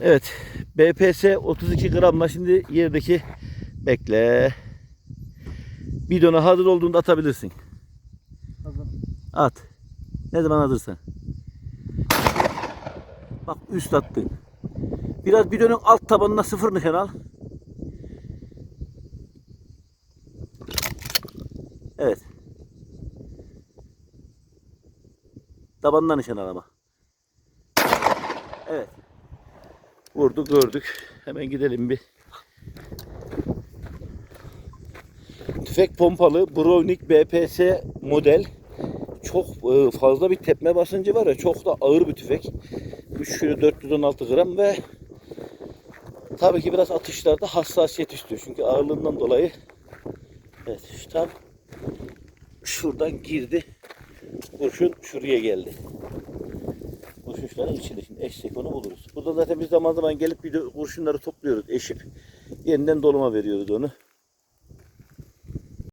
Evet. BPS 32 gramla şimdi yerdeki bekle. Bidona hazır olduğunda atabilirsin. Hazır. At. Ne zaman hazırsan. Bak üst attın. Biraz bidonun alt tabanına sıfır nişan al. Evet. Tabandan nişan al ama. Evet. Vurduk gördük. Hemen gidelim bir. Tüfek pompalı Browning BPS model çok e, fazla bir tepme basıncı var ya çok da ağır bir tüfek. 3 kilo 416 gram ve tabii ki biraz atışlarda hassasiyet istiyor. Çünkü ağırlığından dolayı evet şu tam şuradan girdi. Kurşun şuraya geldi. Kurşunların içinde şimdi eşek onu buluruz. Burada zaten biz zaman zaman gelip bir de kurşunları topluyoruz eşip. Yeniden doluma veriyoruz onu.